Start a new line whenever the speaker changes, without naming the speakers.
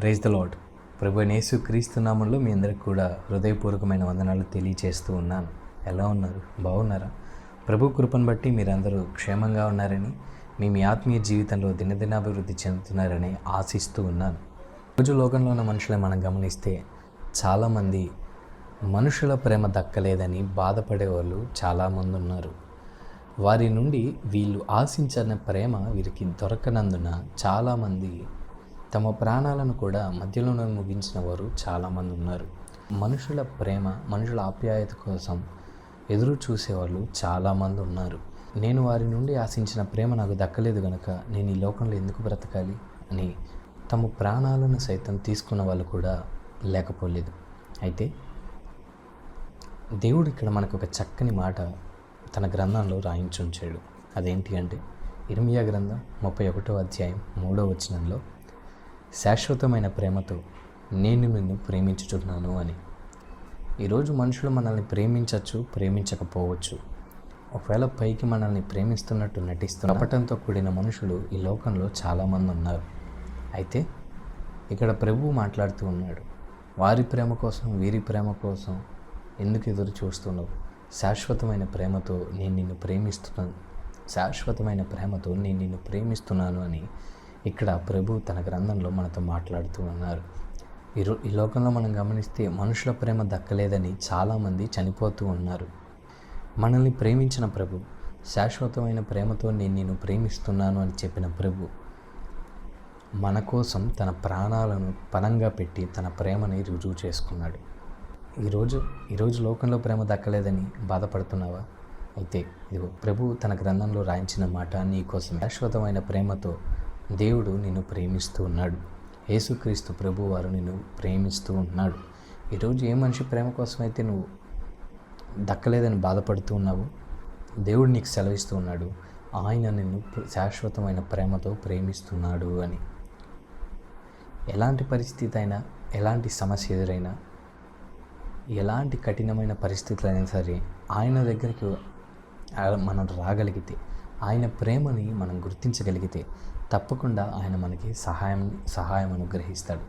Praise the lord ప్రభు నేసు క్రీస్తునామంలో మీ అందరికి కూడా హృదయపూర్వకమైన వందనాలు తెలియచేస్తూ ఉన్నాను. ఎలా ఉన్నారు? బాగున్నారా? ప్రభు కృపను బట్టి మీరందరూ క్షేమంగా ఉన్నారని మీ మీ ఆత్మీయ జీవితంలో దినదినాభివృద్ధి చెందుతున్నారని ఆశిస్తూ ఉన్నాను. రోజు లోకంలో ఉన్న మనుషులే మనం గమనిస్తే చాలామంది మనుషుల ప్రేమ దక్కలేదని బాధపడే వాళ్ళు చాలామంది ఉన్నారు. వారి నుండి వీళ్ళు ఆశించిన ప్రేమ వీరికి దొరకనందున చాలామంది తమ ప్రాణాలను కూడా మధ్యలోనే ముగించిన వారు చాలామంది ఉన్నారు. మనుషుల ప్రేమ మనుషుల ఆప్యాయత కోసం ఎదురు చూసేవాళ్ళు చాలామంది ఉన్నారు. నేను వారి నుండి ఆశించిన ప్రేమ నాకు దక్కలేదు గనక నేను ఈ లోకంలో ఎందుకు బ్రతకాలి అని తమ ప్రాణాలను సైతం తీసుకున్న వాళ్ళు కూడా లేకపోలేదు. అయితే దేవుడు ఇక్కడ మనకు ఒక చక్కని మాట తన గ్రంథంలో రాయించుంచాడు. అదేంటి అంటే ఇర్మియా గ్రంథం ముప్పై ఒకటో అధ్యాయం మూడో వచనంలో శాశ్వతమైన ప్రేమతో నేను నిన్ను ప్రేమించుచున్నాను అని. ఈరోజు మనుషులు మనల్ని ప్రేమించవచ్చు ప్రేమించకపోవచ్చు. ఒకవేళ పైకి మనల్ని ప్రేమిస్తున్నట్టు నటిస్తున్న కపటంతో కూడిన మనుషులు ఈ లోకంలో చాలామంది ఉన్నారు. అయితే ఇక్కడ ప్రభువు మాట్లాడుతూ ఉన్నాడు వారి ప్రేమ కోసం వీరి ప్రేమ కోసం ఎందుకు ఎదురు చూస్తున్నావు? శాశ్వతమైన ప్రేమతో నేను నిన్ను ప్రేమిస్తున్నాను శాశ్వతమైన ప్రేమతో నేను నిన్ను ప్రేమిస్తున్నాను అని ఇక్కడ ప్రభు తన గ్రంథంలో మనతో మాట్లాడుతూ ఉన్నారు. ఈ ఈ లోకంలో మనం గమనిస్తే మనుషుల ప్రేమ దక్కలేదని చాలామంది చనిపోతూ ఉన్నారు. మనల్ని ప్రేమించిన ప్రభు శాశ్వతమైన ప్రేమతో నేను నిన్ను ప్రేమిస్తున్నాను అని చెప్పిన ప్రభు మన కోసం తన ప్రాణాలను పనంగా పెట్టి తన ప్రేమని రుజువు చేసుకున్నాడు. ఈరోజు ఈరోజు లోకంలో ప్రేమ దక్కలేదని బాధపడుతున్నావా? అయితే ఇదిగో ప్రభు తన గ్రంథంలో రాయించిన మాట నీ కోసం శాశ్వతమైన ప్రేమతో దేవుడు నిన్ను ప్రేమిస్తూ ఉన్నాడు. యేసుక్రీస్తు ప్రభు వారు నిన్ను ప్రేమిస్తూ ఉన్నాడు. ఈరోజు ఏ మనిషి ప్రేమ కోసం అయితే నువ్వు దక్కలేదని బాధపడుతూ ఉన్నావు? దేవుడు నీకు సెలవిస్తూ ఉన్నాడు. ఆయన నిన్ను శాశ్వతమైన ప్రేమతో ప్రేమిస్తున్నాడు అని. ఎలాంటి పరిస్థితి అయినా ఎలాంటి సమస్య ఎదురైనా ఎలాంటి కఠినమైన పరిస్థితులైనా సరే ఆయన దగ్గరికి మనం రాగలిగితే ఆయన ప్రేమని మనం గుర్తించగలిగితే తప్పకుండా ఆయన మనకి సహాయం సహాయం అనుగ్రహిస్తాడు.